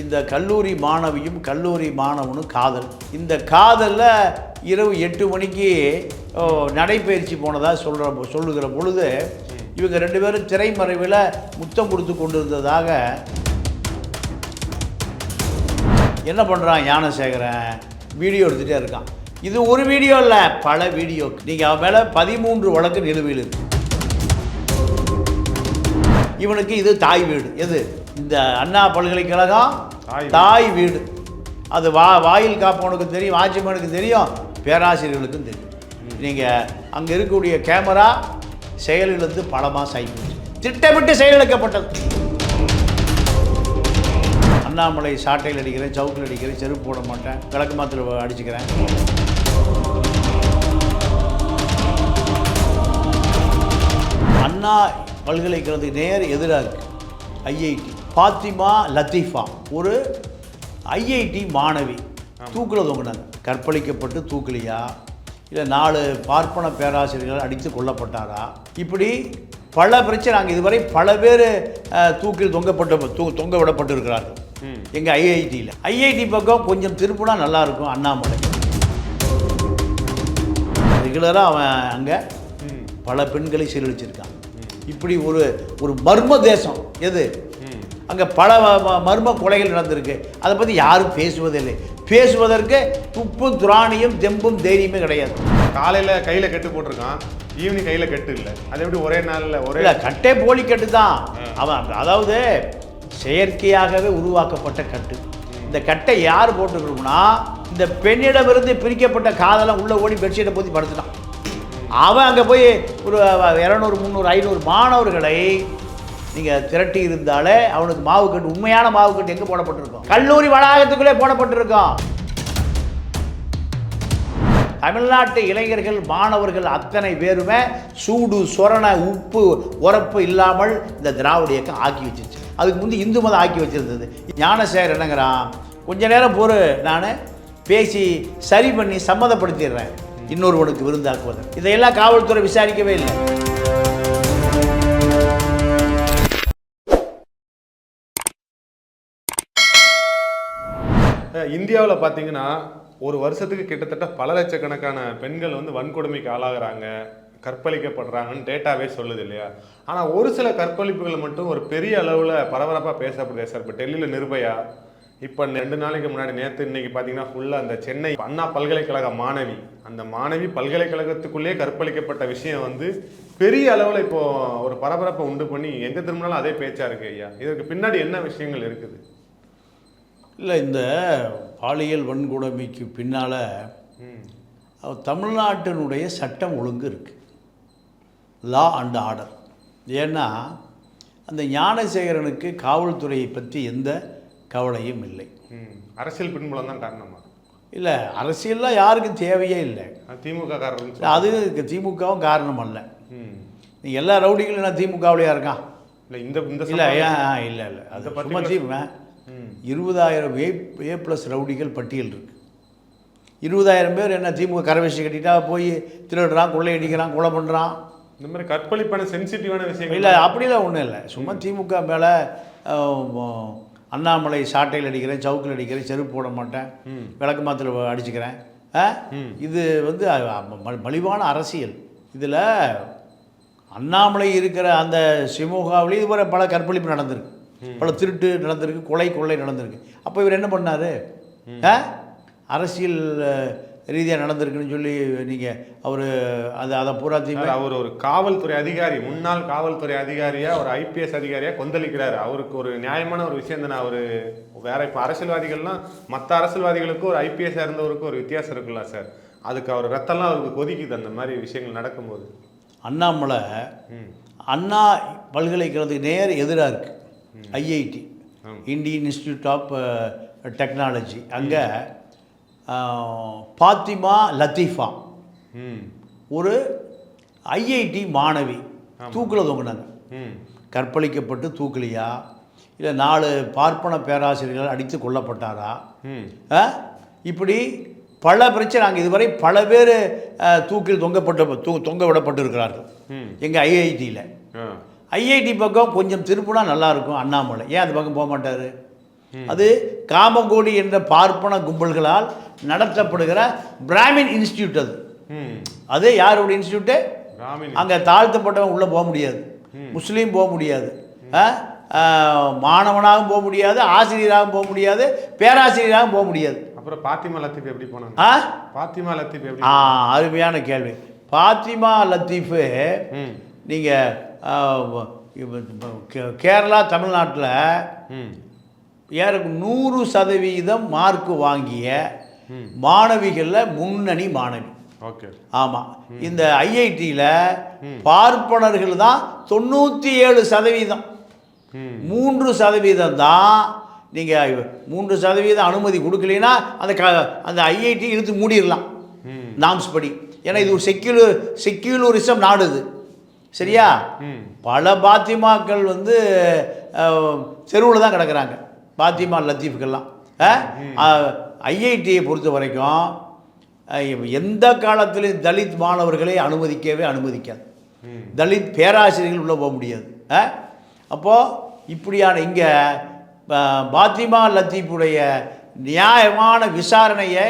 இந்த கல்லூரி மாணவியும் கல்லூரி மாணவனும் காதல். இந்த காதலில் இரவு எட்டு மணிக்கு நடைபயிற்சி நடைப்பயிற்சி போனதாக சொல்கிற சொல்லுகிற பொழுது இவங்க ரெண்டு பேரும் திரைமறைவில் முத்தம் கொடுத்து கொண்டிருந்ததாக என்ன பண்ணுறான் ஞானசேகரன்? வீடியோ எடுத்துகிட்டே இருக்கான். இது ஒரு வீடியோ இல்லை பல வீடியோ. நீங்கள் அவன் மேலே பதிமூன்று வழக்கு நிலுவையில் இருக்கு. இவனுக்கு இது தாய் வீடு. எது? இந்த அண்ணா பல்கலைக்கழகம் தாய் வீடு. தாய் வீடு. அது வா வாயில் காப்பவனுக்கு தெரியும் வாட்ச்மேனுக்கு தெரியும் பேராசிரியர்களுக்கும் தெரியும். நீங்கள் அங்கே இருக்கக்கூடிய கேமரா செயலிழந்து பல மாதம் ஆகிப்போச்சு திட்டமிட்டு செயலிழக்கப்பட்டது. அண்ணாமலை சாட்டையில் அடிக்கிறேன் சவுக்கில் அடிக்கிறேன் செருப்பு போட மாட்டேன் விளக்கு மாத்திர அடிச்சுக்கிறேன். அண்ணா பல்கலைக்கழகத்துக்கு நேர் எதிராக இருக்கு ஐஐடி பாத்திமா லத்தீஃபா ஒரு ஐஐடி மாணவி. தூக்கில் தொங்கினாங்க கற்பழிக்கப்பட்டு தூக்கலையா? இல்லை நாலு பார்ப்பன பேராசிரியர்கள் அடித்து கொல்லப்பட்டாரா? இப்படி பல பிரச்சனை அங்கே இதுவரை பல பேர் தூக்கில் தொங்கப்பட்ட தூ தொங்க விடப்பட்டு இருக்கிறார்கள். எங்கள் ஐஐடியில். ஐஐடி பக்கம் கொஞ்சம் திருப்பினா நல்லா இருக்கும் அண்ணாமலை. ரெகுலராக அவன் அங்கே பல பெண்களை சீரழிச்சிருக்கான். இப்படி ஒரு ஒரு மர்ம தேசம். எது? அங்கே பல மர்ம கொலைகள் நடந்திருக்கு. அதை பற்றி யாரும் பேசுவதில்லை. பேசுவதற்கு துப்பும் துராணியும் தெம்பும் தைரியமே கிடையாது. காலையில கையில கட்டு போட்டிருக்கான். ஈவினிங் கையில கட்டு இல்ல. அது எப்படி ஒரே நாள்ல ஒரே இல்லை கட்டே போலி கட்டு தான். அவன் அதாவது செயற்கையாகவே உருவாக்கப்பட்ட கட்டு. இந்த கட்டை யார் போட்டுக்கணும்னா இந்த பெண்ணிடமிருந்து பிரிக்கப்பட்ட காதலம் உள்ள ஓடி பெட்ஷீட்டை போத்தி படுத்துட்டான். அவன் அங்கே போய் ஒரு இரநூறு முந்நூறு ஐநூறு மாணவர்களை நீங்கள் திரட்டி இருந்தாலே அவனுக்கு மாவு கட்டு உண்மையான மாவு கட்டு எங்கே போடப்பட்டிருக்கும்? கல்லூரி வளாகத்துக்குள்ளே போடப்பட்டிருக்கோம். தமிழ்நாட்டு இளைஞர்கள் மாணவர்கள் அத்தனை பேருமே சூடு சொரண உப்பு உரப்பு இல்லாமல் இந்த திராவிட இயக்கம் ஆக்கி வச்சிருச்சு. அதுக்கு முந்தி இந்து மதம் ஆக்கி வச்சிருந்தது. ஞானசேகர் என்னங்கிறான்? கொஞ்ச நேரம் பொறு நான் பேசி சரி பண்ணி சம்மதப்படுத்திடுறேன். இன்னொருவனுக்கு விருந்தாக்குவதன் இதையெல்லாம் காவல்துறை விசாரிக்கவே இல்லை. இந்தியாவில் பார்த்தீங்கன்னா ஒரு வருஷத்துக்கு கிட்டத்தட்ட பல லட்சக்கணக்கான பெண்கள் வந்து வன்கொடுமைக்கு ஆளாகிறாங்க கற்பழிக்கப்படுறாங்கன்னு டேட்டாவே சொல்லுது இல்லையா? ஆனால் ஒரு சில கற்பழிப்புகள் மட்டும் ஒரு பெரிய அளவில் பரபரப்பாக பேசப்படுது சார் இப்போ டெல்லியில் நிர்பயா இப்போ ரெண்டு நாளைக்கு முன்னாடி நேற்று இன்னைக்கு பார்த்தீங்கன்னா ஃபுல்லாக அந்த சென்னை அண்ணா பல்கலைக்கழக மாணவி அந்த மாணவி பல்கலைக்கழகத்துக்குள்ளேயே கற்பழிக்கப்பட்ட விஷயம் வந்து பெரிய அளவில் இப்போ ஒரு பரபரப்பை உண்டு பண்ணி எங்கே திரும்பினாலும் அதே பேச்சா இருக்கு ஐயா? இதற்கு பின்னாடி என்ன விஷயங்கள் இருக்குது? இல்லை இந்த பாலியல் வன்கொடுமைக்கு பின்னால் தமிழ்நாட்டினுடைய சட்டம் ஒழுங்கு இருக்குது லா அண்ட் ஆர்டர் ஏன்னா அந்த ஞானசேகரனுக்கு காவல்துறையை பற்றி எந்த கவலையும் இல்லை. அரசியல் பின்புலம் தான் காரணமா? இல்லை அரசியல்லாம் யாருக்கும் தேவையே இல்லை. திமுக இல்ல, அது திமுகவும் காரணம் அல்ல. எல்லா ரவுடிகளும் நான் திமுகவுலையா இருக்கான்? இல்ல இந்த இந்த இல்லை இல்லை இல்லை. அது சும்மா particular- தீ ம் இருபதாயிரம் ஏ ஏ ப்ளஸ் ரவுடிகள் பட்டியல் இருக்கு. இருபதாயிரம் பேர் என்ன திமுக கரவேசி கட்டிட்டா போய் திருடுறான் கொள்ளையடிக்கிறான் கொலை பண்ணுறான் இந்த மாதிரி கற்பழிப்பான சென்சிட்டிவான விஷயங்கள். இல்லை அப்படிலாம் ஒன்றும் இல்லை. சும்மா திமுக மேலே அண்ணாமலை சாட்டையில் அடிக்கிறேன் சவுக்கில் அடிக்கிறேன் செருப்பு போட மாட்டேன். விளக்கு மாத்திர அடிச்சுக்கிறேன். இது வந்து மலிவான அரசியல். இதில் அண்ணாமலை இருக்கிற அந்த சிமுகாவிலேயும் இதுவரை பல கற்பழிப்பு நடந்திருக்கு. பல திருட்டு நடந்திருக்கு கொலை கொள்ளை நடந்திருக்கு. அப்போ இவர் என்ன பண்ணார்? அரசியல் ரீதியாக நடந்திருக்குன்னு சொல்லி நீங்கள் அவர் அது அதை பூராத்தையுமே அவர் ஒரு காவல்துறை அதிகாரி முன்னாள் காவல்துறை அதிகாரியா ஒரு ஐபிஎஸ் அதிகாரியா கொந்தளிக்கிறாரு. அவருக்கு ஒரு நியாயமான ஒரு விஷயம் தானே அவரு. வேற இப்போ அரசியல்வாதிகள்லாம் மற்ற அரசியல்வாதிகளுக்கும் ஒரு ஐபிஎஸ் இருந்தவருக்கும் ஒரு வித்தியாசம் இருக்குல்ல சார். அதுக்கு அவர் ரத்தம்லாம் அவருக்கு கொதிக்குது அந்த மாதிரி விஷயங்கள் நடக்கும்போது. அண்ணாமலை அண்ணா பல்கலைக்கழகத்துக்கு நேர் எதிராக இருக்குது IIT. Indian institute of technology. அங்கே பாத்திமா லத்தீஃபா. ஒரு ஐஐடி மாணவி. தூக்கில் தொங்கினாங்க. கற்பழிக்கப்பட்டு தூக்கலையா? இல்லை நாலு பார்ப்பன பேராசிரியர்கள் அடித்து கொல்லப்பட்டாரா? இப்படி பல பிரச்சனை அங்கே இதுவரை பல பேர் தூக்கில் தொங்கப்பட்ட தூ தொங்க விடப்பட்டு இருக்கிறார்கள் எங்கள் ஐஐடியில். ஐஐடி பக்கம் கொஞ்சம் திருப்பினா நல்லா இருக்கும் அண்ணாமலை. ஏன் அந்த பக்கம் போக மாட்டார் அது காமகோடி என்ற பார்ப்பன கும்பல்களால் நடத்தப்படுகிற பிராமின் இன்ஸ்டியூட் அது. அது யாருடைய இன்ஸ்டியூட்டு அங்கே தாழ்த்தப்பட்டவன் உள்ளே போக முடியாது. முஸ்லீம் போக முடியாது. மாணவனாகவும் போக முடியாது ஆசிரியராகவும் போக முடியாது பேராசிரியராகவும் போக முடியாது. அப்புறம் பாத்திமா லத்தீப் எப்படி போனாங்க? ஆ? பாத்திமா லத்தீப் எப்படி ஆ அருமையான கேள்வி. பாத்திமா லத்தீஃபு நீங்கள் கேரளா தமிழ்நாட்டில் ம். ஏற நூறு சதவீதம் மார்க் வாங்கிய. மாணவிகளில் முன்னணி மாணவி. ஓகே. ஆமாம் இந்த ஐஐடியில் பார்ப்பனர்கள் தான் தொண்ணூற்றி ஏழு சதவீதம் மூன்று சதவீதம் தான் நீங்கள் மூன்று சதவீதம் அனுமதி கொடுக்கலைன்னா அந்த க அந்த ஐஐடி இழுத்து மூடிடலாம் நாம்ஸ் படி. ஏன்னா இது ஒரு செக்யூலர் செக்யூலரிசம் நாடு இது. சரியா? பல பாத்திமாக்கள் வந்து தெருவில் தான் கிடக்குறாங்க. பாத்திமா லத்தீஃபுக்கெல்லாம் ஐஐடியை பொறுத்த வரைக்கும் எந்த காலத்திலையும் தலித் மாணவர்களை அனுமதிக்கவே அனுமதிக்காது. தலித் பேராசிரியர்கள் உள்ளே போக முடியாது. அப்போது இப்படியான இங்கே பாத்திமா லத்தீஃபுடைய நியாயமான விசாரணையை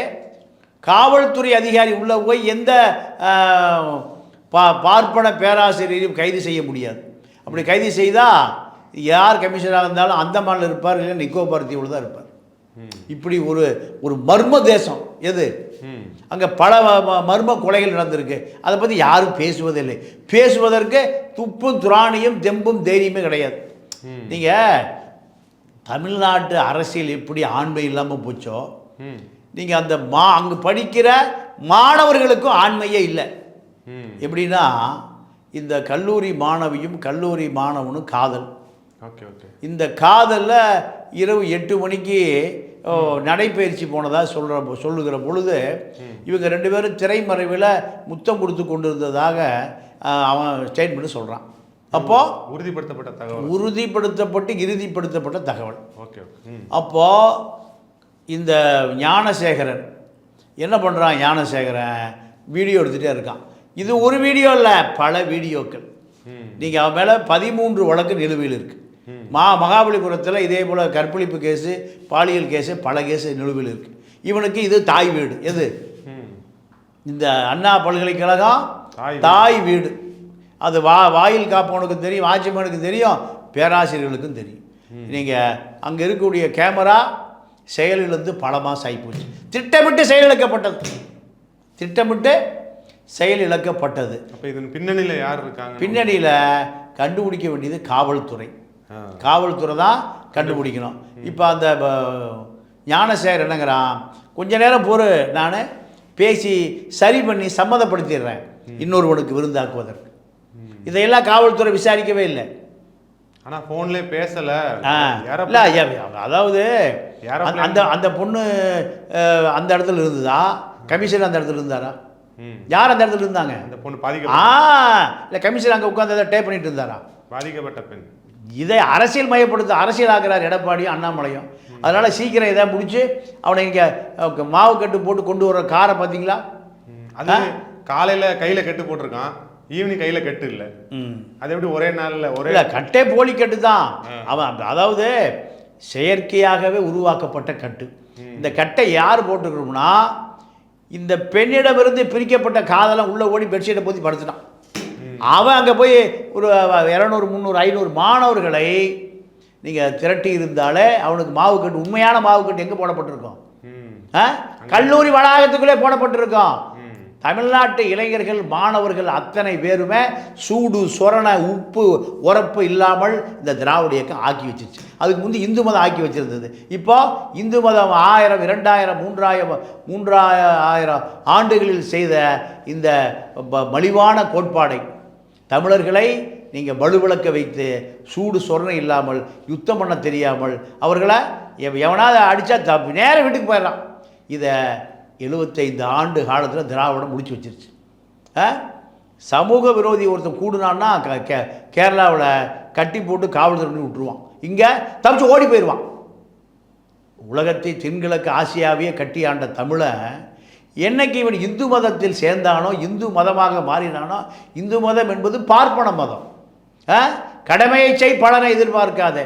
காவல்துறை அதிகாரி உள்ளே போய் எந்த பா பார்ப்பன பேராசிரியரையும் கைது செய்ய முடியாது. அப்படி கைது செய்தால் யார் கமிஷனராக இருந்தாலும் அந்தமானில் இருப்பார் இல்லை நிக்கோபார் தீவில் தான் இருப்பார். இப்படி ஒரு ஒரு மர்ம தேசம். எது? அங்கே பல ம- மர்ம கொலைகள் நடந்திருக்கு. அதை பற்றி யாரும் பேசுவதில்லை. பேசுவதற்கு துப்பும் துராணியும் தெம்பும் தைரியமே கிடையாது. நீங்கள் தமிழ்நாட்டு அரசியல் எப்படி ஆண்மை இல்லாமல் போச்சோ நீங்கள் அந்த மா அங்கே படிக்கிற மாணவர்களுக்கும் ஆண்மையே இல்லை. எப்படின்னா இந்த கல்லூரி மாணவியும் கல்லூரி மாணவனும் காதல். Okay okay. இந்த காதலில் இரவு எட்டு மணிக்கு நடைப்பயிற்சி போனதாக சொல்கிற சொல்லுகிற பொழுது இவங்க ரெண்டு பேரும் திரைமறைவில் முத்தம் கொடுத்து கொண்டிருந்ததாக அவன் ஸ்டேட்மெண்ட் சொல்கிறான் அப்போது உறுதிப்படுத்தப்பட்ட தகவல். உறுதிப்படுத்தப்பட்டு இறுதிப்படுத்தப்பட்ட தகவல். ஓகே அப்போது இந்த ஞானசேகரன் என்ன பண்ணுறான் ஞானசேகரன்? வீடியோ எடுத்துகிட்டே இருக்கான். இது ஒரு வீடியோ இல்லை பல வீடியோக்கள். நீங்கள் அவன் மேலே பதிமூன்று வழக்கு நிலுவையில் இருக்குது மா மகாபலிபுரத்தில் இதே போல் கற்பழிப்பு கேஸு பாலியல் கேஸு பல கேஸு நிலுவையில் இருக்குது இவனுக்கு இது தாய் வீடு. எது? இந்த அண்ணா பல்கலைக்கழகம் தாய் வீடு. அது வா வாயில் காப்பவனுக்கு தெரியும் வாட்ச்மேனுக்கு தெரியும் பேராசிரியர்களுக்கும் தெரியும். நீங்கள் அங்கே இருக்கக்கூடிய கேமரா செயலிழந்து பல மாதம் ஆகிப்போச்சு திட்டமிட்டு செயலிழக்கப்பட்டது. திட்டமிட்டு செயலிழக்கப்பட்டது. அப்போ இதன் பின்னணியில் யார் இருக்காங்க? பின்னணியில் கண்டுபிடிக்க வேண்டியது காவல்துறை. காவல்துறை தான் கண்டுபிடிக்கணும். இப்போ அந்த ஞானசேகர் என்னங்கிறான் கொஞ்ச நேரம் பொறு நான் பேசி சரி பண்ணி சம்மதப்படுத்திடுறேன். இன்னொருவனுக்கு விருந்தாக்குவதற்கு. இதையெல்லாம் காவல்துறை விசாரிக்கவே இல்லை. ஆனா ஃபோன்லேயே பேசலை. ஆ. இல்லை ஐயா, அதாவது அந்த- அந்த பொண்ணு அந்த இடத்துல இருந்ததா? கமிஷனர் அந்த இடத்துல இருந்தாரா? யார் அந்த இடத்துல இருந்தாங்க? அந்த பொண்ணு ஆ பாதிக்க இல்லை கமிஷனர் அங்கே உட்காந்து அதை டேப் பண்ணிட்டு இருந்தாரா? பாதிக்கப்பட்ட பெண். இதை அரசியல் மயப்படுத்த அரசியலாக்குறார் எடப்பாடியும் அண்ணாமலையும். அதனால சீக்கிரம் இதை முடிச்சு அவனை இங்கே மாவு கட்டு போட்டு கொண்டு வர காரை பார்த்தீங்களா ம். அது காலையில கையில கட்டு போட்டிருக்கான். ஈவினிங் கையில கட்டு இல்ல. அது எப்படி ஒரே நாள்ல ஒரே கட்டே போலி கட்டு தான். அவன் அதாவது செயற்கையாகவே உருவாக்கப்பட்ட கட்டு. இந்த கட்டை யார் போட்டுக்கணும்னா இந்த பெண்ணிடமிருந்து பிரிக்கப்பட்ட காதலன் உள்ள ஓடி பெட்ஷீட்டை போத்தி படுத்துட்டான். அவன் அங்கே போய் ஒரு இரநூறு முந்நூறு ஐநூறு மாணவர்களை நீங்கள் திரட்டி இருந்தாலே அவனுக்கு மாவு கட்டு உண்மையான மாவு கட்டு எங்கே போடப்பட்டிருக்கும்? கல்லூரி வளாகத்துக்குள்ளே போடப்பட்டிருக்கும். தமிழ்நாட்டு இளைஞர்கள் மாணவர்கள் அத்தனை பேருமே சூடு சொரண உப்பு உரப்பு இல்லாமல் இந்த திராவிட இயக்கம் ஆக்கி வச்சிருச்சு. அதுக்கு முந்தி இந்து மதம் ஆக்கி வச்சிருந்தது. இப்போ இந்து மதம் ஆயிரம் இரண்டாயிரம் மூன்றாயிரம் மூன்றாயிரம் ஆண்டுகளில் செய்த இந்த ப- மலிவான கோட்பாடை தமிழர்களை நீங்கள் வலுவிளக்க வைத்து சூடு சொரணை இல்லாமல் யுத்தம் பண்ண தெரியாமல் அவர்களை எவ- எவனாவது அடித்தா தப்பு நேர வீட்டுக்கு போயிடலாம். இதை எழுபத்தைந்து ஆண்டு காலத்தில் திராவிடம் முடிச்சு வச்சிருச்சு. ஆ? சமூக விரோதி ஒருத்தன் கூடுனான்னா க கே கேரளாவில் கட்டி போட்டு காவல்துறை பண்ணி விட்டுருவான். இங்கே தப்பிச்சு ஓடி போயிடுவான். உலகத்தை தென்கிழக்கு ஆசியாவையே கட்டி ஆண்ட தமிழை என்னைக்கு இவன் இந்து மதத்தில் சேர்ந்தானோ இந்து மதமாக மாறினானோ இந்து மதம் என்பது பார்ப்பன மதம். ஆ? கடமையை செய் பலனை எதிர்பார்க்காத.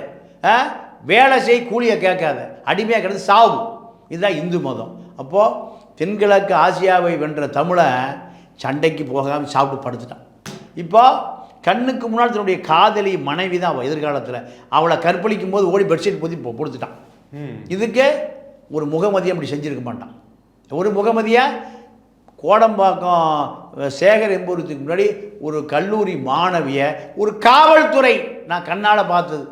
ஆ? வேலை செய் கூலியை கேட்காத. அடிமையாக கிடந்து சாவு. இதுதான் இந்து மதம். அப்போது தென்கிழக்கு ஆசியாவை வென்ற தமிழன் சண்டைக்கு போகாமல் சாப்பிட்டு படுத்துட்டான். இப்போ கண்ணுக்கு முன்னால் தன்னுடைய காதலி மனைவி தான் எதிர்காலத்தில். அவளை கற்பழிக்கும் போது ஓடி பெட்ஷீட் பொதி கொடுத்துட்டான் இதுக்கு ஒரு முகமதியை அப்படி செஞ்சிருக்க மாட்டான். ஒரு முகமதியை கோடம்பாக்கம் சேகர் என்பவருக்கு முன்னாடி ஒரு கல்லூரி மாணவியை ஒரு காவல்துறை நான் கண்ணால் பார்த்தது.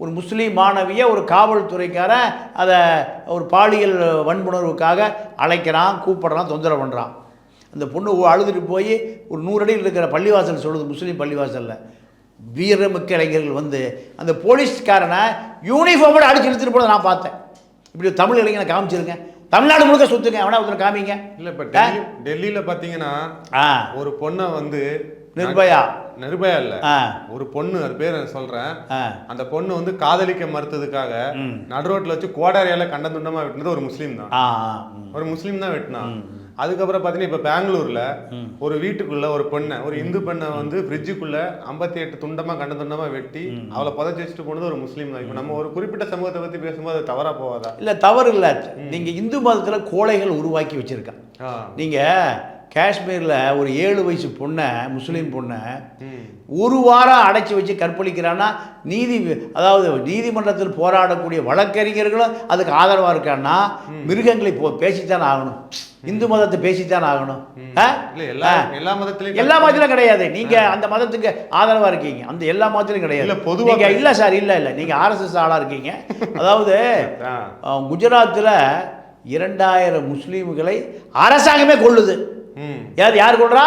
ஒரு முஸ்லீம் மாணவியை ஒரு காவல்துறைக்காரன் அதை ஒரு பாலியல் வன்புணர்வுக்காக அழைக்கிறான் கூப்பிடுறான் தொந்தரவு பண்ணுறான் அந்த பொண்ணு அழுதுட்டு போய் ஒரு நூறு அடியில் இருக்கிற பள்ளிவாசல் சொல்லுது முஸ்லீம் பள்ளிவாசலில். வீரமிக்க இளைஞர்கள் வந்து அந்த போலீஸ்காரனை யூனிஃபார்மோட அடிச்சு இழுத்துட்டு போனதை நான் பார்த்தேன். இப்படி தமிழ் இளைஞனை காமிச்சிருங்க. தமிழ்நாடு முழுக்க சுற்றுங்க அவனா ஒருத்தர் காமிங்க. இல்ல இப்ப டெல்லி டெல்லியில பாத்தீங்கன்னா ஆ. ஒரு பொண்ணை வந்து நிர்பயா. நிர்பயா இல்ல. ஒரு பொண்ணு அது பேர் சொல்றேன். அந்த பொண்ணு வந்து காதலிக்க மறுத்ததுக்காக ம். நடு ரோட்ல வச்சு கோடாரியால கண்ட துண்டமா வெட்டினது ஒரு முஸ்லீம் தான். ஒரு முஸ்லீம் தான் வெட்டினான் அதுக்கப்புறம் பாத்தீங்கன்னா இப்ப பெங்களூர்ல ஒரு வீட்டுக்குள்ள ஒரு பெண்ணை ஒரு இந்து பெண்ணை வந்து ஃப்ரிட்ஜுக்குள்ள ஐம்பத்தி எட்டு துண்டமா கண்ட துண்டமா வெட்டி அவளை புதைச்சு வச்சுட்டு போனது ஒரு முஸ்லீம் தான். இப்ப நம்ம ஒரு குறிப்பிட்ட சமூகத்தை பத்தி பேசும்போது அது தவறா போவாதா இல்லை தவறு இல்லை. நீங்கள் இந்து மதத்தில் கோழைகள் உருவாக்கி வச்சுருக்கான் ஆ. நீங்கள் காஷ்மீரில் ஒரு ஏழு வயசு பொண்ணை முஸ்லீம் பொண்ணை. ஒரு வாரம் அடைச்சி வச்சு கற்பழிக்கிறான்னா நீதி அதாவது நீதிமன்றத்தில் போராடக்கூடிய வழக்கறிஞர்களும் அதுக்கு ஆதரவாக இருக்கான்னா மிருகங்களை போ பேசித்தான் ஆகணும். இந்து மதத்தை பேசித்தான் ஆகணும். எல்லா ஆ. எல்லா மதத்திலும் கிடையாது. நீங்க அந்த மதத்துக்கு ஆதரவா இருக்கீங்க. அந்த எல்லா மதத்திலும் கிடையாது. இல்ல, பொதுவா நீங்க இல்ல சார் இல்ல இல்ல. நீங்க ஆர்எஸ்எஸ் ஆளா இருக்கீங்க. அதாவது குஜராத்தில் இரண்டாயிரம் முஸ்லீம்களை அரசாங்கமே கொள்ளுது ம். யார் கொள்றா?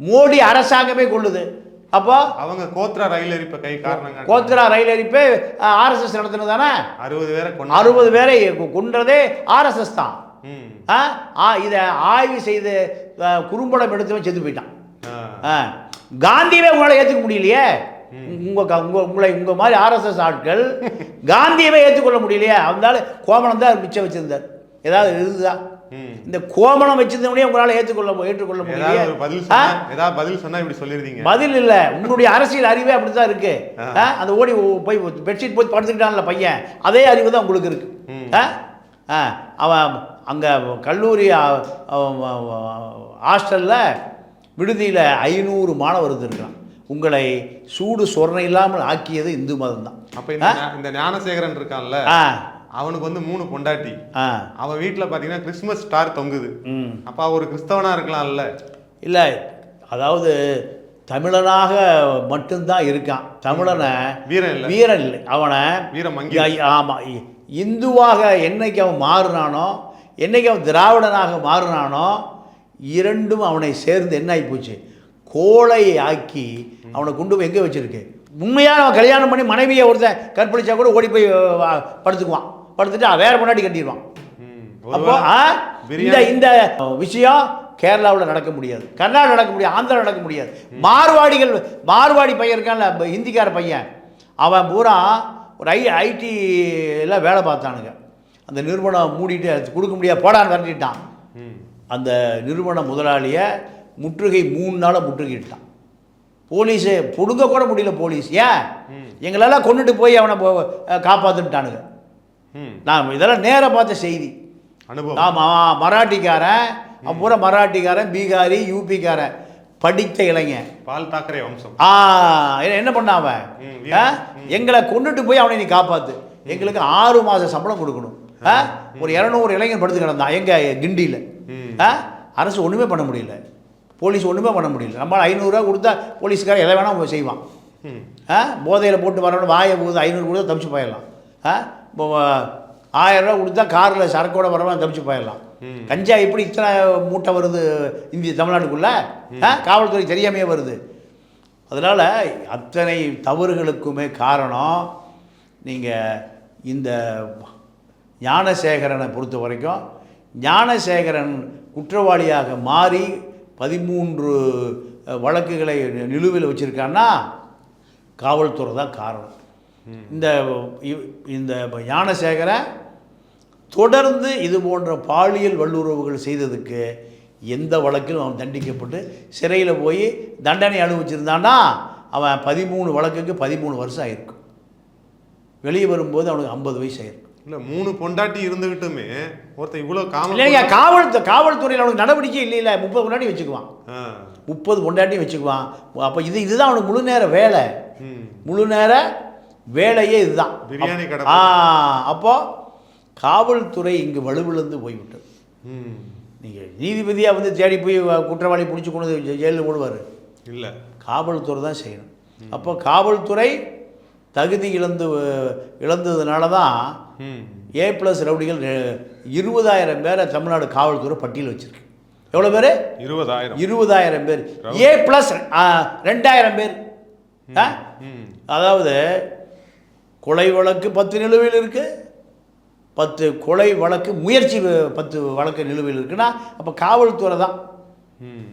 மோடி அரசாங்கமே கொள்ளுது. அப்போ? அவங்க கோத்ரா ரயில் எரிப்ப கை காரணம் கோத்ரா ரயில் எரிப்பு ஆர்எஸ்எஸ் நடத்தினது தானே? அறுபது பேரை அறுபது பேரை கொன்றதே ஆர்எஸ்எஸ் தான். ஆ இதை ஆய்வு செய்து குறும்படம் எடுத்து செத்து போயிட்டான். காந்தியவே உங்களால் ஏற்றுக்க முடியலையே? உங்க க- உங்க உங்களை உங்க மாதிரி ஆர்எஸ்எஸ் ஆட்கள் காந்தியவே ஏற்றுக்கொள்ள முடியலையே? அதனால கோமணம் தான் மிச்சம் வச்சிருந்தார். ஏதாவது இருந்ததா ம். இந்த கோமணம் வச்சிருந்தவனே உங்களால் ஏற்றுக்கொள்ள ஏற்றுக்கொள்ள ஒரு பதில் ஏதாவது பதில் சொன்னா இப்படி சொல்லிருந்தீங்க. பதில் இல்லை. உன்னுடைய அரசியல் அறிவே அப்படித்தான் இருக்கு. ஆ? அந்த ஓடி போய் பெட்ஷீட் போய் படுத்துக்கிட்டான்ல பையன். அதே அறிவு தான் உங்களுக்கு இருக்கு. அவன் அங்கே கல்லூரி ஹாஸ்டலில் விடுதியில் ஐநூறு மாணவர் இருந்திருக்கான் உங்களை சூடு சொரணை இல்லாமல் ஆக்கியது இந்து மதம் தான் அப்ப இந்த ஞானசேகரன் இருக்கான்ல. அவனுக்கு வந்து மூணு பொண்டாட்டி. அவன் வீட்டுல பாத்தீங்கன்னா கிறிஸ்மஸ் ஸ்டார் தொங்குது. அப்ப ஒரு கிறிஸ்தவனா இருக்கலாம்ல? இல்லை அதாவது தமிழனாக மட்டும்தான் இருக்கான். தமிழனை வீரன் இல்ல. வீரன் இல்லை. அவனை வீரம் மங்கி. ஆமாம் இந்துவாக என்னைக்கு அவன் மாறுனானோ என்னைக்கு அவன் திராவிடனாக மாறுனானோ இரண்டும் அவனை சேர்ந்து என்ன ஆகி போச்சு? கோழை ஆக்கி அவனை கொண்டு போய் எங்கே வச்சிருக்கு? உண்மையாக அவன் கல்யாணம் பண்ணி மனைவியை ஒருத்தன் கற்பழிச்சா கூட ஓடி போய் படுத்துக்குவான். படுத்துட்டு வேற முன்னாடி கட்டிடுவான். அப்போ இந்த இந்த விஷயம் கேரளாவில் நடக்க முடியாது. கர்நாடகா நடக்க முடியாது ஆந்திரா நடக்க முடியாது. மார்வாடிகள் மார்வாடி பையன் இருக்கான்ல ஹிந்திக்கார பையன். அவன் பூரா ஒரு ஐ ஐடியில் வேலை பார்த்தானுங்க. அந்த நிறுவனம் மூடிட்டு அது கொடுக்க முடியாது போடான்னு விரட்டிட்டான். அந்த நிறுவன முதலாளியை முற்றுகை மூணு நாளாக முற்றுகையிட்டான் போலீஸு பிடுங்க கூட முடியல போலீஸ். ஏன்? எங்களெல்லாம் கொண்டுட்டு போய் அவனை ம். நான் இதெல்லாம் நேரா பார்த்த செய்தி. அனுபவம். ஆமாம் மராட்டிக்காரன் அப்புறம் மராட்டிக்காரன் பீகாரி யூபிக்காரன். படித்த இளைஞன். பால் தாக்கரே வம்சம். ஆ என்ன- பண்ண அவன்? எங்களை கொண்டுட்டு போய் அவனை நீ காப்பாத்து. எங்களுக்கு ஆறு மாதம் சம்பளம் கொடுக்கணும்? ஒரு இரநூறு இளைஞன் படுத்து கிடந்தான். எங்க கிண்டியில்? அரசு ஒன்றுமே பண்ண முடியல. போலீஸ் ஒன்றுமே பண்ண முடியல. நம்மளால் ஐநூறுரூவா கொடுத்தா போலீஸ்காரன் எதை வேணால் செய்வான். போதையில் போட்டு வரணும் வாயை போகுது ஐநூறு கொடுத்தா தப்பிச்சு போயிடலாம். ஆ இப்போ ஆயிரம் ரூபா கொடுத்தா காரில் சரக்கோட வரவன் தப்பிச்சு போயிடலாம். கஞ்சா எப்படி இத்தனை மூட்டை வருது இந்திய தமிழ்நாட்டுக்குள்ள? காவல்துறை தெரியாமையே வருது. அதனால் அத்தனை தவறுகளுக்குமே காரணம் நீங்கள் இந்த ஞானசேகரனை பொறுத்த வரைக்கும் ஞானசேகரன் குற்றவாளியாக மாறி பதிமூன்று வழக்குகளை நிலுவையில் வச்சுருக்கான்னா காவல்துறை தான் காரணம். இந்த இந்த ஞானசேகரன் தொடர்ந்து இது போன்ற பாலியல் வல்லுறவுகள் செய்ததுக்கு எந்த வழக்கிலும் அவன் தண்டிக்கப்பட்டு சிறையில் போய் தண்டனை அனுபவிச்சிருந்தான்னா அவன் பதிமூணு வழக்குக்கு பதிமூணு வருஷம் ஆயிருக்கும். வெளியே வரும்போது அவனுக்கு ஐம்பது வயசு ஆயிருக்கு இல்ல மூணு பொண்டாட்டி இருந்துகிட்டுமே ஒருத்தன் இவ்வளவு காம இல்லைங்க காவல் காவல்துறையில் அவனுக்கு நடவடிக்கை இல்லை இல்லை முப்பது பொண்டாட்டி வச்சுக்குவான். முப்பது பொண்டாட்டியும் வச்சுக்குவான். அப்போ இது இதுதான் அவனுக்கு முழு நேர வேலை. முழு நேர வேலையே இதுதான். பிரியாணி கடை. ஆ அப்போ காவல்துறை இங்கு வலுவிழந்து போய்விட்டது. நீங்கள் நீதிபதியாக வந்து தேடி போய் குற்றவாளி பிடிச்சி கொண்டு ஜெயிலில் போடுவார். இல்ல. காவல்துறை தான் செய்யணும். அப்போ காவல்துறை தகுதி இழந்து இழந்ததுனால தான். ஏ ப்ளஸ் ரவுடிகள் இருபதாயிரம் பேரை தமிழ்நாடு காவல்துறை பட்டியல் வச்சிருக்கு. எவ்வளோ பேர்? இருபதாயிரம். இருபதாயிரம் பேர். ஏ ப்ளஸ் ரெண்டாயிரம் பேர். அதாவது கொலை வழக்கு பத்து நிலுவையில் இருக்கு. பத்து கொலை வழக்கு முயற்சி பத்து வழக்கு நிலுவையில் இருக்குன்னா அப்போ காவல்துறை தான்.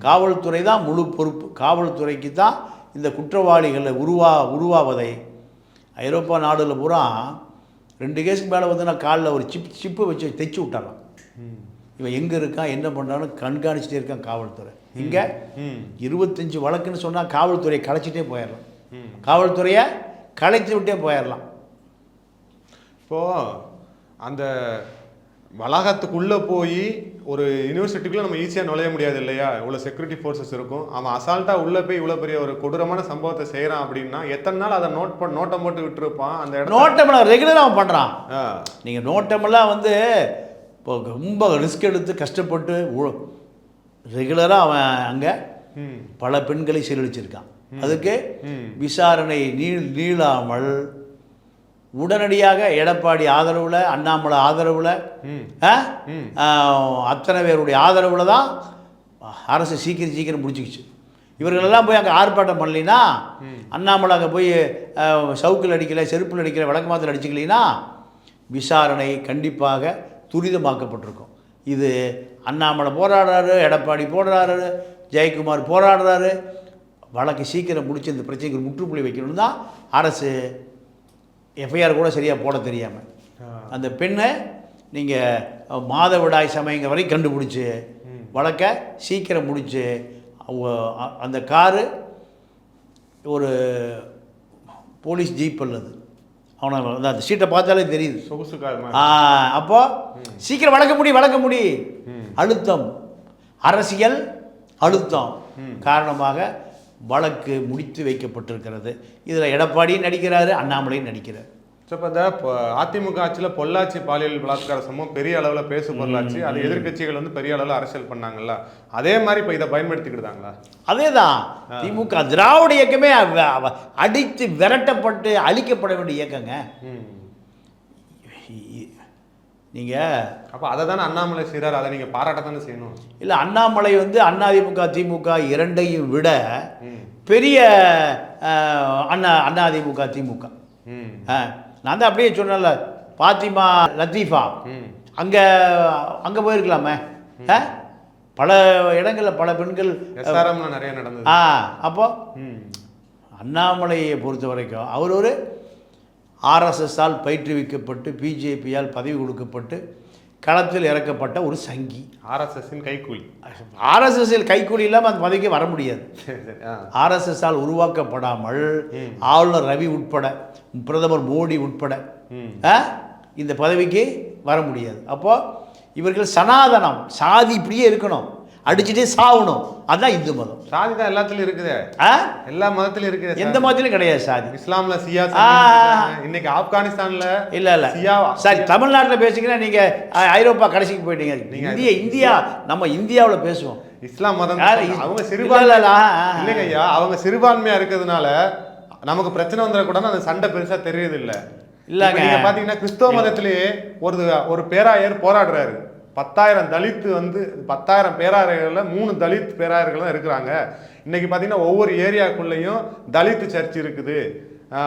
காவல்துறை தான் முழு பொறுப்பு. காவல்துறைக்கு தான் இந்த குற்றவாளிகளை உருவா உருவாவதை. ஐரோப்பா நாடுல பூரா ரெண்டு கேஸுக்கு மேலே வந்து நான் காலில் ஒரு சிப் சிப்பை வச்சு தைச்சு விட்டாராம் ம். இவன் எங்கே இருக்கான் என்ன பண்ணுறான்னு கண்காணிச்சிட்டே இருக்கான் காவல்துறை. இங்கே. இருபத்தஞ்சு வழக்குன்னு சொன்னால் காவல்துறையை கலைச்சிட்டே போயிடலாம். காவல்துறையை கலைத்து விட்டே போயிடலாம். இப்போ அந்த வளாகத்துக்குள்ள போய் ஒரு யூனிவர்சிட்டிக்குள்ள நம்ம ஈஸியா நுழைய முடியாது இல்லையா இவ்வளவு செக்யூரிட்டி ஃபோர்ஸஸ் இருக்கும் அவன் அசால்ட்டா உள்ள போய் இவ்வளவு பெரிய ஒரு கொடூரமான சம்பவத்தை செய்யறான் அப்படின்னா எத்தனை நாள் அதை நோட் பண்ண நோட்டம் போட்டு விட்டுருப்பான் அந்த இடத்துல நோட்டமெல்லாம் ரெகுலராக அவன் பண்ணுறான். நீங்கள் நோட்டமெல்லாம் வந்து இப்போ ரொம்ப ரிஸ்க் எடுத்து கஷ்டப்பட்டு ரெகுலராக அவன் அங்கே. பல பெண்களை சீரழிச்சிருக்கான் அதுக்கு. விசாரணை நீள் நீளாமல் உடனடியாக எடப்பாடி ஆதரவில் அண்ணாமலை ஆதரவில் அத்தனை பேருடைய ஆதரவில் தான் அரசு சீக்கிரம் சீக்கிரம் முடிச்சுக்கிச்சு இவர்களெல்லாம் போய் அங்கே ஆர்ப்பாட்டம் பண்ணலினா அண்ணாமலை அங்கே போய் சவுக்கில் அடிக்கல செருப்பில் அடிக்கல விளக்கு மாத்திரம் அடிச்சுக்கலினா விசாரணை கண்டிப்பாக துரிதமாக்கப்பட்டிருக்கும். இது அண்ணாமலை போராடுறாரு எடப்பாடி போராடுறாரு ஜெயக்குமார் போராடுறாரு. வழக்கு சீக்கிரம் முடிச்சு இந்த பிரச்சனைக்கு முற்றுப்புள்ளி வைக்கணும்னு தான் அரசு எஃப்ஐஆர் கூட சரியாக போட தெரியாமல். அந்த பெண்ணை நீங்கள் மாதவிடாய் சமயங்க வரை கண்டுபிடிச்சி வழக்கை சீக்கிரம் முடிச்சு அந்த காரு ஒரு போலீஸ் ஜீப் அல்லது அவனை அந்த- சீட்டை பார்த்தாலே தெரியுது சொகுசு கார் மாதிரி. ஆ, அப்போ சீக்கிரம் வளர்க்க முடி வளர்க்க முடி. அழுத்தம் அரசியல் அழுத்தம். காரணமாக வழக்கு முடித்து வைக்கப்பட்டிருக்கிறது. இதில் எடப்பாடியும் நடிக்கிறாரு அண்ணாமலையும் நடிக்கிறார். சோ, இப்ப இந்த அதிமுக ஆட்சியில பொள்ளாச்சி பாலியல் பலாத்கார சம்பவம் பெரிய அளவுல பேசு பொருளாச்சு அது எதிர்க்கட்சிகள் வந்து பெரிய அளவுல அரசியல் பண்ணாங்கல்ல. அதே மாதிரி இப்ப இதை பயன்படுத்திக்கிட்டாங்களா அதே தான் திமுக திராவிட இயக்கமே அடித்து விரட்டப்பட்டு அழிக்கப்பட வேண்டிய இயக்கங்க. நீங்கள் அப்ப அதை தானே அண்ணாமலை செய்றாரு அதை நீங்க பாராட்ட தானே செய்யணும் இல்லை அண்ணாமலை வந்து அதிமுக திமுக இரண்டையும் விட. பெரிய அண்ணா அதிமுக திமுக நான் தான் அப்படியே சொன்னேன்ல பாத்திமா லத்தீஃபா. அங்கே அங்கே போயிருக்கலாமே? பல இடங்களில் பல பெண்கள் நிறைய நடந்தது ஆ அப்போ. அண்ணாமலையை பொறுத்த வரைக்கும் அவர் ஒரு ஆர்எஸ்எஸ்ஸால் பயிற்றுவிக்கப்பட்டு பிஜேபியால் பதவி கொடுக்கப்பட்டு களத்தில் இறக்கப்பட்ட ஒரு சங்கி. ஆர்எஸ்எஸ்ஸின் கைக்கூலி ஆர்எஸ்எஸ்ஸில் கைக்கூலி இல்லாமல் அந்த பதவிக்கு வர முடியாது. ஆர்எஸ்எஸ்ஸால் உருவாக்கப்படாமல். ஆளுநர் ரவி உட்பட பிரதமர் மோடி உட்பட இந்த பதவிக்கு வர முடியாது. அப்போ இவர்கள் சனாதனம் சாதி இப்படியே இருக்கணும். அடிச்சுட்டே சாவணும். அதுதான் இந்து மதம். சாதி தான் எல்லாத்துலயும் இருக்குதே? எல்லா மதத்திலயும் இருக்குது எந்த மதத்திலும் கிடையாது சாதி. இஸ்லாம்ல சியா. இன்னைக்கு ஆப்கானிஸ்தான்ல இல்லை இல்லை. சியா சரி தமிழ்நாட்டில் பேசிங்கன்னா நீங்கள் ஐரோப்பா கடைசிக்கு போயிட்டீங்க. நீங்க- இந்திய இந்தியா நம்ம இந்தியாவில் பேசுவோம். இஸ்லாம் மதம்? அவங்க இல்ல, சிறுபான்மை இல்ல, இல்ல. இல்லைங்க ஐயா அவங்க சிறுபான்மையா இருக்கிறதுனால நமக்கு பிரச்சனை வந்துடக்கூடாது அந்த சண்டை பெருசா தெரியுது இல்ல. இப்ப நீங்க பாத்தீங்கன்னா கிறிஸ்தவ மதத்திலேயே ஒரு ஒரு பேராயர் போராடுறாரு. பத்தாயிரம் தலித் வந்து பத்தாயிரம் பேராயர்கள்ல மூணு தலித் பேராயர்கள் தான் இருக்கிறாங்க. இன்னைக்கு பாத்தீங்கன்னா ஒவ்வொரு ஏரியாக்குள்ளேயும் தலித் சர்ச் இருக்குது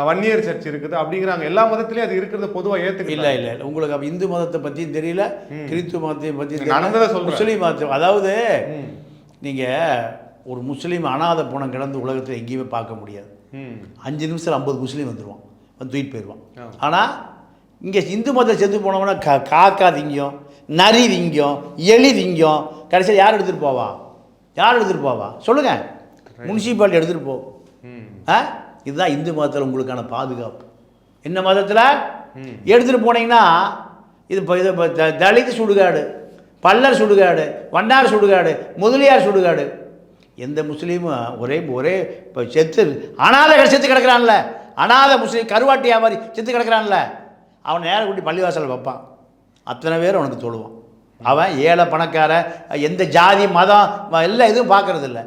வன்னியர் சர்ச் இருக்குது அப்படிங்கிறாங்க. எல்லா மதத்திலயும் அது இருக்கிறத பொதுவா இல்லை ஏத்துக்கல இல்லை இல்லை. உங்களுக்கு இந்து மதத்தை பற்றியும் தெரியல கிறிஸ்துவ மதத்தையும் பற்றியும் நடந்ததை சொல்றேன். முஸ்லீம் மதத்தை அதாவது. நீங்கள் ஒரு முஸ்லீம் அனாத போனம் கிடந்து உலகத்தில் எங்கேயுமே பார்க்க முடியாது. அஞ்சு நிமிஷத்தில் ஐம்பது முஸ்லீம் வந்துடுவான் வந்து தூக்கிட்டு போயிடுவான். ஆனால் இங்கே இந்து மதத்தை செத்து போனோம்னா கா காக்கா திங்கும் நரி திங்கும் எலி திங்கும் கடைசியில் யார் எடுத்துகிட்டு போவா? யார் எடுத்துகிட்டு போவா? சொல்லுங்கள் முனிசிபாலிட்டி எடுத்துகிட்டு போ. ஆ? இதுதான் இந்து மதத்தில் உங்களுக்கான பாதுகாப்பு. என்ன மதத்தில். எடுத்துகிட்டு போனீங்கன்னா இது இப்போ இது தலித் சுடுகாடு பல்லர் சுடுகாடு வண்ணார் சுடுகாடு முதலியார் சுடுகாடு. எந்த முஸ்லீமும் ஒரே ஒரே இப்போ செத்து அனாதைகள் செத்து கிடக்குறான்ல. அனாதை முஸ்லீம் கருவாட்டியா மாதிரி செத்து கிடக்குறான்ல. அவன் நேரம் கூட்டி பள்ளிவாசல் வைப்பான். அத்தனை பேர் அவனுக்கு தொழுவான். அவன் ஏழை பணக்கார எந்த ஜாதி மதம் எல்லாம் எதுவும் பார்க்கறது இல்ல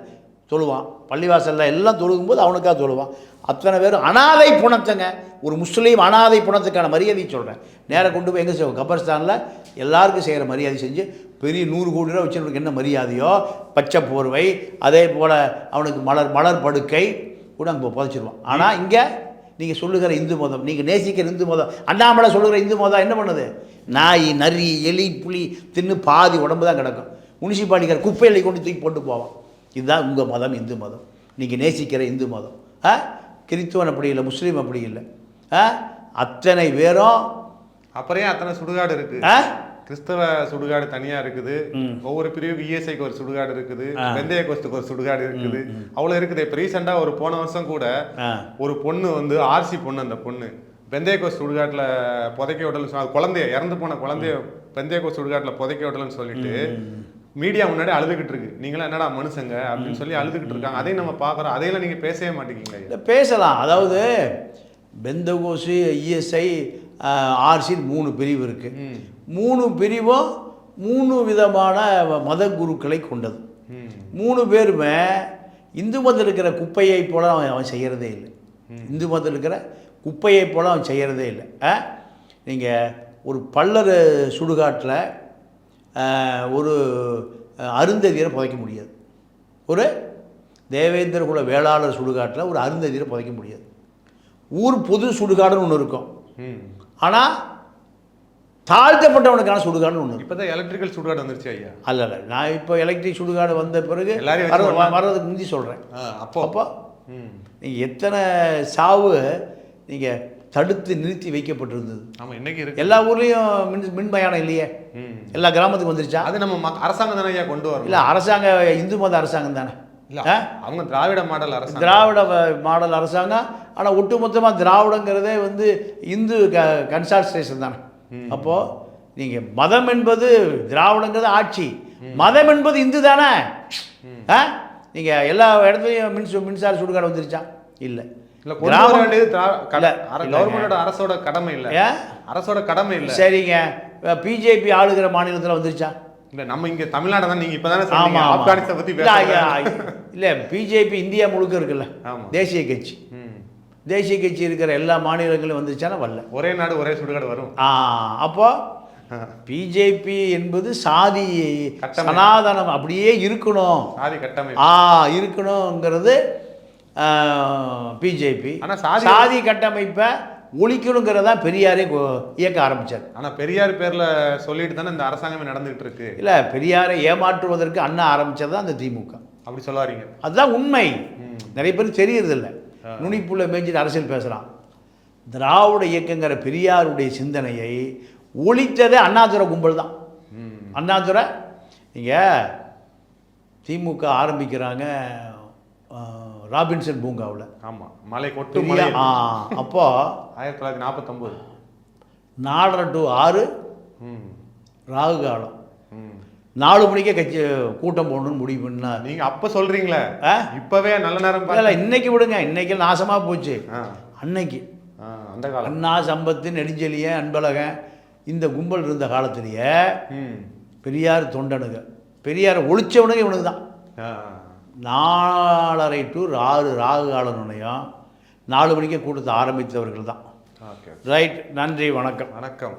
தொழுவான். பள்ளிவாசலில் எல்லாம் தொழுகும்போது அவனுக்காக தொழுவான். அத்தனை பேரும் அனாதை புணத்துங்க ஒரு முஸ்லீம் அனாதை புணத்துக்கான மரியாதையை சொல்கிறேன் நேராக கொண்டு போய் எங்கே செய்வோம் கபர்ஸ்தானில் எல்லாருக்கும் செய்கிற மரியாதை செஞ்சு பெரிய நூறு கோடி ரூபா வச்சுருக்கு என்ன மரியாதையோ? பச்சை போர்வை அதே போல் அவனுக்கு மலர் மலர் படுக்கை கூட அங்கே புதைச்சிருவான். ஆனால் இங்கே நீங்கள் சொல்லுகிற இந்து மதம் நீங்கள் நேசிக்கிற இந்து மதம் அண்ணாமலை சொல்லுகிற இந்து மதம் என்ன பண்ணுது? நாய் நரி எலி புலி தின்னு பாதி உடம்பு தான் கிடக்கும். முனிசிபாலிட்டிக்கார குப்பையில கொண்டு தூக்கி போட்டு போவான். இதுதான் உங்கள் மதம் இந்து மதம். நீங்கள் நேசிக்கிற இந்து மதம். ஆ? கிறித்துவன் அப்படி இல்லை முஸ்லீம் அப்படி இல்லை. ஆ? அத்தனை பேரும் அப்புறம் அத்தனை சுடுகாடு இருக்கு. ஆ? கிறிஸ்தவ சுடுகாடு தனியா இருக்குது. ஒவ்வொரு பிரிவுக்கு இஎஸ்ஐக்கு ஒரு சுடுகாடு இருக்குது. வெந்தய கோஸ்துக்கு ஒரு சுடுகாடு இருக்குது. அவ்வளவு இருக்குது. இப்ப ரீசெண்டா ஒரு போன வருஷம் கூட ஒரு பொண்ணு வந்து ஆர்சி பொண்ணு அந்த பொண்ணு. பெந்தேகோஸ் சுடுகாட்டுல புதைக்க விடலன்னு சொன்னா அது குழந்தைய இறந்து போன குழந்தைய பெந்தேகோஸ் சுடுகாட்டுல புதைக்க விடலன்னு சொல்லிட்டு மீடியா முன்னாடி அழுதுகிட்டு இருக்கு. நீங்களா என்னடா மனுஷங்க அப்படின்னு சொல்லி அழுதுகிட்டு இருக்காங்க. அதையும் நம்ம பாக்குறோம் அதையெல்லாம் நீங்க பேசவே மாட்டேங்கிறீங்க பேசலாம். அதாவது பெந்தகோசு இஎஸ்ஐ ஆர்சின்னு மூணு பிரிவு இருக்குது. மூணு பிரிவும் மூணு விதமான மத குருக்களை கொண்டது. மூணு பேருமே இந்து மதத்தில் இருக்கிற குப்பையை போல அவன் அவன் செய்கிறதே இல்லை. இந்து மதத்தில் இருக்கிற குப்பையை போல அவன் செய்கிறதே இல்லை. நீங்கள் ஒரு பல்லர் சுடுகாட்டில் ஒரு அருந்ததியரை புதைக்க முடியாது. ஒரு தேவேந்திர குல வேளாளர் சுடுகாட்டில் ஒரு அருந்ததியரை புதைக்க முடியாது. ஊர் பொது சுடுகாடுன்னு ஒன்று இருக்கும். ஆனால் தாழ்த்தப்பட்டவனுக்கான சுடுகாடுன்னு ஒன்று இருக்கும் இப்பதான் எலக்ட்ரிக்கல் சுடுகாடு வந்துருச்சு ஐயா. அல்ல அல்ல. நான் இப்போ எலக்ட்ரிக் சுடுகாடு வந்த பிறகு ஒண்ணா- வர்றதுக்கு முந்தி சொல்கிறேன் அப்போ? அப்போ. நீங்கள் எத்தனை சாவு நீங்கள் தடுத்து நிறுத்தி வைக்கப்பட்டிருந்தது? ஆமா இன்னைக்கு இருக்கு. எல்லா ஊர்லேயும் மின் மின்மயானம் இல்லையே. எல்லா கிராமத்துக்கு வந்துருச்சா? அது நம்ம அரசாங்கம் தானே ஐயா கொண்டு வரணும். இல்லை அரசாங்க இந்து மத அரசாங்கம் தானே. இல்ல? அவங்க திராவிட மாடல் அரசாங்கம். திராவிட மாடல் அரசாங்கம். ஆனால் ஒட்டுமொத்தமாக திராவிடங்கிறதே வந்து இந்து க கன்சால்டேஷன் தானே. அப்போது நீங்கள் மதம் என்பது திராவிடங்கிறது ஆட்சி. மதம் என்பது இந்து தானே? ஆ? நீங்கள் எல்லா இடத்துலையும் மின்சு மின்சார சுடுகாடு வந்துருச்சா? இல்லை. அரசோட கடமை இல்ல. அரசோட கடமை இல்ல. சரிங்க. பிஜேபி ஆளுகிற மாநிலத்தில் வந்துருச்சா? இல்ல நம்ம இங்க தமிழ்நாடு தான் நீங்க இப்பதானே ஆமா சொன்னீங்க. ஆமா. ஆப்கானிஸ்தான் பத்தி இல்ல, ஐயா, பேச இல்ல பிஜேபி இந்தியா முழுக்க இருக்குல்ல. தேசிய கட்சி. தேசிய கட்சி இருக்கிற எல்லா மாநிலங்களும் வந்துருச்சானா? வரல. ஒரே நாடு ஒரே சுடுகாடு வரும். ஆ அப்போ பிஜேபி என்பது சாதி. சனாதனம். அப்படியே இருக்கணும். சாதி கட்டமை ஆ இருக்கணுங்கிறது பிஜேபி. ஆனா சாதி- சாதி கட்டமைப்பை ஒழிக்கணுங்கிறதா பெரியாரே இயக்க ஆரம்பிச்சார். ஆனா பெரியார் பேர்ல சொல்லிட்டு தானே இந்த அரசாங்கமே நடந்துகிட்டு இருக்கு இல்லை பெரியாரை ஏமாற்றுவதற்கு அண்ணா ஆரம்பிச்சது தான் அந்த திமுக. அப்படி சொல்ல வரீங்க அதுதான் உண்மை. நிறைய பேர் தெரியறதில்ல. நுனிப்புள்ள மேய்ஞ்சிட்டு அரசியல் பேசுகிறான் திராவிட இயக்கங்கிற பெரியாருடைய சிந்தனையை ஒழித்ததே அண்ணாதுரை கும்பல் தான். அண்ணாதுரை நீங்கள் திமுக ஆரம்பிக்கிறாங்க ராபின்சன் பூங்காவில். ஆமா மலை கொட்டு மலை ஆ அப்போ ஆயிரத்தி தொள்ளாயிரத்தி நாற்பத்தொன்பது நாலரை டு ஆறு ராகு காலம். நாலு மணிக்கே கட்சி கூட்டம் போடணும்னு முடிவு பண்ணா. நீங்க அப்ப சொல்றீங்களே? ஆ? இப்பவே நல்ல நேரம் இல்லை இன்னைக்கு விடுங்க. இன்னைக்கு நாசமாக போச்சு. அன்னைக்கு. அந்த காலம். அண்ணா சம்பத்து நெடுஞ்செழியன் அன்பழகன் இந்த கும்பல் இருந்த காலத்திலேயே. பெரியார் தொண்டனுங்க. பெரியாரை ஒழிச்சவனுங்க இவனுக்கு தான். நாலரை டு ஆறு ராகு காலனுடையும் நாலு மணிக்கே கூட்டத்தை ஆரம்பித்தவர்கள் தான். ஓகே. ரைட். நன்றி வணக்கம். வணக்கம்.